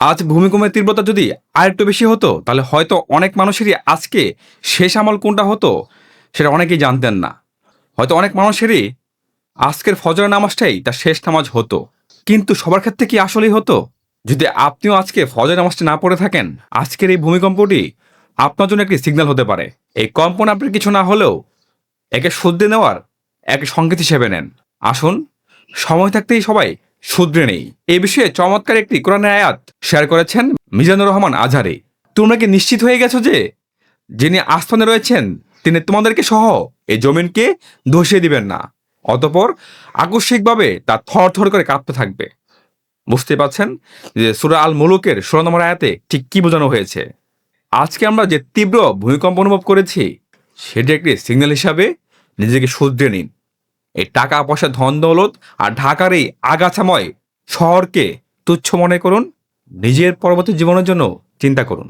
আজ ভূমিকম্পের তীব্রতা যদি আরেকটু বেশি হতো, তাহলে হয়তো অনেক মানুষেরই আজকে শেষ আমল কোনটা হতো সেটা অনেকেই জানতেন না। হয়তো অনেক মানুষেরই আজকের ফজর নামাজটাই তার শেষ নামাজ হতো। কিন্তু সবার ক্ষেত্রে কি আসলেই হতো? যদি আপনিও আজকে ফজর নামাজটা না পড়ে থাকেন, আজকের এই ভূমিকম্পটি আপনার জন্য একটি সিগন্যাল হতে পারে। এই কম্পন আপনার কিছু না হলেও একে শুদ্ধে নেওয়ার এক সংকেত হিসেবে নেন। আসুন, সময় থাকতেই সবাই শুধরে নেই। এই বিষয়ে চমৎকার একটি কোরআনের আয়াত শেয়ার করেছেন মিজানুর রহমান আজহারি। তোমরা কি নিশ্চিত হয়ে গেছো যে, যিনি আস্থানে রয়েছেন, তিনি তোমাদেরকে সহ এই জমিনকে ধসিয়ে দিবেন না। অতপর আকস্মিকভাবে তা থর থর করে কাঁপতে থাকবে। বুঝতে পারছেন যে সুরা আল মুলুকের ষোলো নম্বর আয়াতে ঠিক কি বোঝানো হয়েছে? আজকে আমরা যে তীব্র ভূমিকম্প অনুভব করেছি, সেটি একটি সিগন্যাল হিসাবে নিজেকে শুধরে নিন। এই টাকা পয়সা ধন দৌলত আর ঢাকার এই আগাছাময় শহরকে তুচ্ছ মনে করুন, নিজের পরবর্তী জীবনের জন্য চিন্তা করুন।